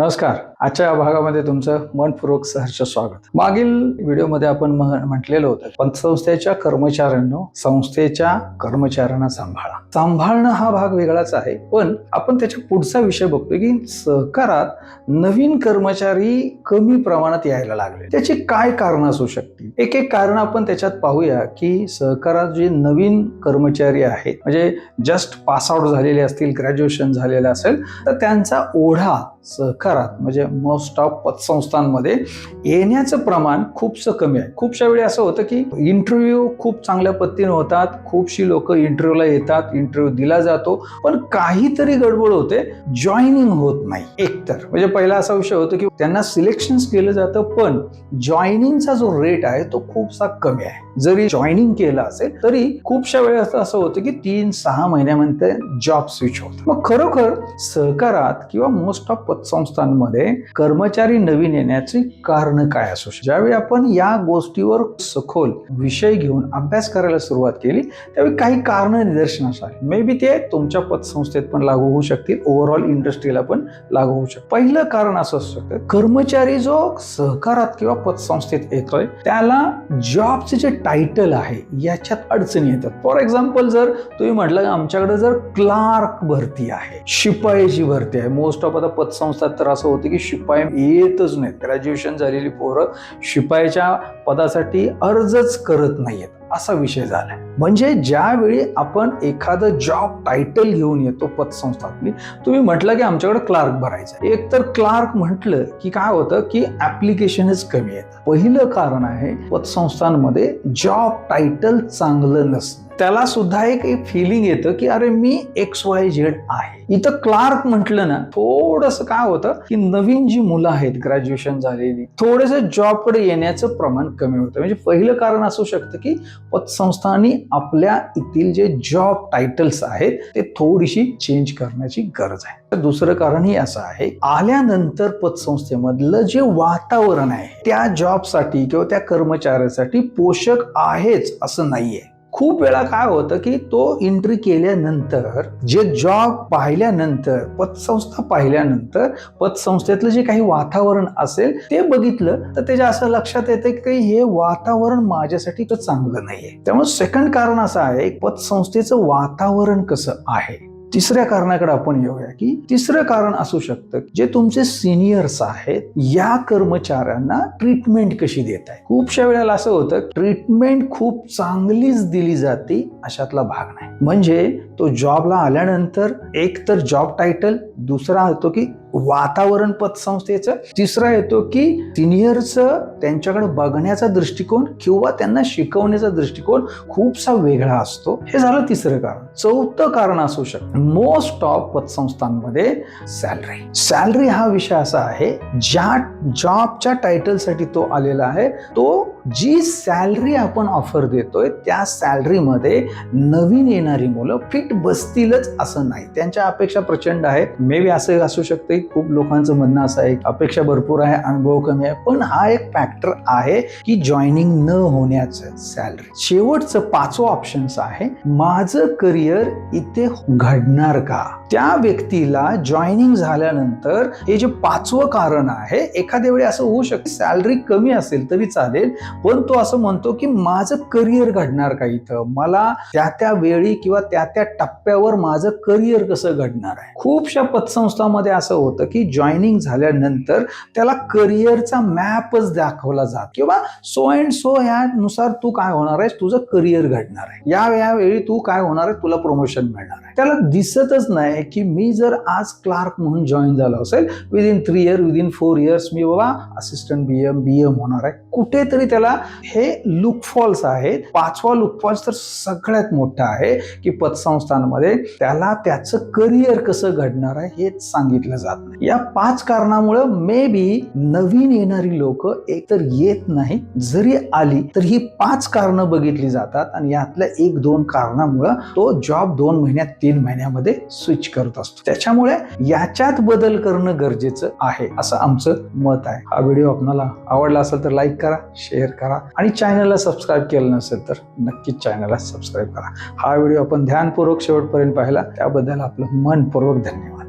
नमस्कार. आजच्या या भागामध्ये तुमचं मनपूर्वक सहर्ष स्वागत. मागील व्हिडिओमध्ये आपण म्हटलेलं होतं पतसंस्थेच्या कर्मचाऱ्यांनो संस्थेच्या कर्मचाऱ्यांना सांभाळा. सांभाळणं हा भाग वेगळाच आहे पण आपण त्याच्या पुढचा विषय बघतोय की सहकारात नवीन कर्मचारी कमी प्रमाणात यायला लागले. त्याची काय कारण असू शकतील? एक एक कारण आपण त्याच्यात पाहूया की सहकारात जे नवीन कर्मचारी आहेत म्हणजे जस्ट पास आउट झालेले असतील ग्रॅज्युएशन झालेलं असेल तर त्यांचा ओढा सहकारात म्हणजे मोस्ट ऑफ पतसंस्थांमध्ये येण्याचं प्रमाण खूपसं कमी आहे. खूपशा वेळी असं होतं की इंटरव्ह्यू खूप चांगल्या पद्धतीने होतात. खूपशी लोक इंटरव्ह्यूला येतात. इंटरव्ह्यू दिला जातो. पण काहीतरी गडबड होते. जॉईनिंग होत नाही. एकतर. म्हणजे पहिला असा विषय होतो की त्यांना सिलेक्शन केलं जातं पण जॉईनिंगचा जो रेट आहे तो खूपसा कमी आहे. जरी जॉईनिंग केलं असेल तरी खूपशा वेळेस असं होतं की तीन सहा महिन्यामध्ये जॉब स्विच होतं. मग खरोखर सहकारात किंवा मोस्ट ऑफ पतसंस्थांमध्ये कर्मचारी नवीन येण्याचे कारण काय असू शकते? ज्यावेळी आपण या गोष्टीवर सखोल विषय घेऊन अभ्यास करायला सुरुवात केली त्यावेळी काही कारण निदर्शनास आली. मे बी ते तुमच्या पतसंस्थेत पण लागू होऊ शकतील ओव्हरऑल इंडस्ट्रीला पण लागू होऊ शकते. पहिलं कारण असं असू शकतं कर्मचारी जो सहकारात किंवा पतसंस्थेत येतोय त्याला जॉबचे जे टायटल आहे याच्यात अडचणी येतात. फॉर एक्झाम्पल जर तुम्ही म्हटलं आमच्याकडे जर क्लार्क भरती आहे शिपायाची भरती आहे मोस्ट ऑफ आता पतसंस्थात तर असं होतं की शिपाई येतच नाहीत. ग्रॅज्युएशन झालेली पोरं शिपायाच्या पदासाठी अर्जच करत नाहीयेत. असा विषय झालाय. म्हणजे ज्यावेळी आपण एखादं जॉब टायटल घेऊन येतो पतसंस्थातली तुम्ही म्हटलं की आमच्याकडे क्लार्क भरायचं एक तर क्लार्क म्हटलं की काय होतं की ऍप्लिकेशनच कमी येतं पहिलं कारण आहे पतसंस्थांमध्ये जॉब टायटल चांगलं नसतं त्याला सुद्धा एक एक फिलिंग येतं की अरे मी एक्स वाय झेड आहे. इथं क्लार्क म्हटलं ना थोडस काय होतं की नवीन जी मुलं आहेत ग्रॅज्युएशन झालेली थोडस जॉबकडे येण्याचं प्रमाण कमी होतं. म्हणजे पहिलं कारण असू शकतं की पतसंस्थांनी आपल्या इथील जे जॉब टायटल्स आहेत ते थोडीशी चेंज करण्याची गरज आहे. तर दुसरं कारणही असं आहे आल्यानंतर पतसंस्थेमधलं जे वातावरण आहे त्या जॉबसाठी किंवा त्या कर्मचाऱ्यासाठी पोषक आहेच असं नाहीये. खूप वेळा काय होतं की तो एंट्री केल्यानंतर जे जॉब पाहिल्यानंतर पतसंस्था पाहिल्यानंतर पतसंस्थेतलं जे काही वातावरण असेल ते बघितलं तर त्याच्या असं लक्षात येतं की हे वातावरण माझ्यासाठी तर चांगलं नाहीये. त्यामुळे सेकंड कारण असं आहे पतसंस्थेचं वातावरण कसं आहे? तिसऱ्या कारणाकडे आपण येऊया की तिसरं कारण असू शकतं जे तुमचे सिनियर्स आहेत या कर्मचाऱ्यांना ट्रीटमेंट कशी देत आहे खूपशा वेळेला असं होतं ट्रीटमेंट खूप चांगलीच दिली जाते अशातला भाग नाही. म्हणजे तो जॉबला आल्यानंतर एक तर जॉब टायटल दुसरा होतो की वातावरण पतसंस्थेचं तिसरा येतो की सिनियरचं त्यांच्याकडे बघण्याचा दृष्टिकोन किंवा त्यांना शिकवण्याचा दृष्टिकोन खूपसा वेगळा असतो. हे झालं तिसरं कारण. चौथं कारण असू शकतं. मोस्ट ऑफ पतसंस्थांमध्ये सॅलरी सॅलरी हा विषय असा आहे ज्या जॉबच्या टायटलसाठी तो आलेला आहे तो जी सॅलरी आपण ऑफर देतोय त्या सॅलरीमध्ये नवीन येणारी मुलं फिट बसतीलच असं नाही. त्यांच्या अपेक्षा प्रचंड आहेत. मे बी असं असू शकते खूप लोकांचं म्हणणं असं आहे अपेक्षा भरपूर आहे अनुभव कमी आहे. पण हा एक फॅक्टर आहे की जॉईनिंग न होण्याचं सॅलरी शेवटचं पाचवं ऑप्शन्स आहे माझं करिअर इथे घडणार का? त्या व्यक्तीला जॉईनिंग झाल्यानंतर हे जे पाचवं कारण आहे एखाद्या वेळी असं होऊ शकतं. सॅलरी कमी असेल तरी चालेल पण तो असं म्हणतो की माझं करिअर घडणार का इथं? मला त्या त्या वेळी किंवा त्या त्या टप्प्यावर माझं करिअर कसं घडणार आहे? खूपशा पतसंस्थांमध्ये असं होतं की जॉईनिंग झाल्यानंतर त्याला करिअरचा मॅपच दाखवला जात. किंवा सो अँड सो यानुसार तू काय होणार आहेस? तुझं करिअर घडणार आहे. या यावेळी तू काय होणार आहे? तुला प्रमोशन मिळणार त्याला दिसतच नाही की मी जर आज क्लार्क म्हणून जॉईन झालो असेल within three year within four years मी बाबा assistant B M B M होणार आहे. कुठेतरी त्याला हे लुकफॉल्स आहेत पाचवा लुकफॉल्स तर सगळ्यात मोठा आहे की पतसंस्थांमध्ये त्याला त्याचं करिअर कसं घडणार आहे हेच सांगितलं जात नाही. या पाच कारणामुळं मे बी नवीन येणारी लोक एकतर येत नाही जरी आली तर ही पाच कारणं बघितली जातात. आणि यातल्या एक दोन कारणामुळं तो जॉब दोन महिन्यात तीन महिन्यामध्ये स्विच करत असतो. त्याच्यामुळे याच्यात बदल करणं गरजेचं आहे असं आमचं मत आहे. हा व्हिडिओ आपणाला आवडला असेल तर लाईक करा शेअर करा आणि चॅनलला सबस्क्राईब केलं नसेल तर नक्कीच चॅनलला सबस्क्राईब करा. हा व्हिडिओ आपण ध्यानपूर्वक शेवटपर्यंत पाहिला. त्याबद्दल आपलं मनपूर्वक धन्यवाद.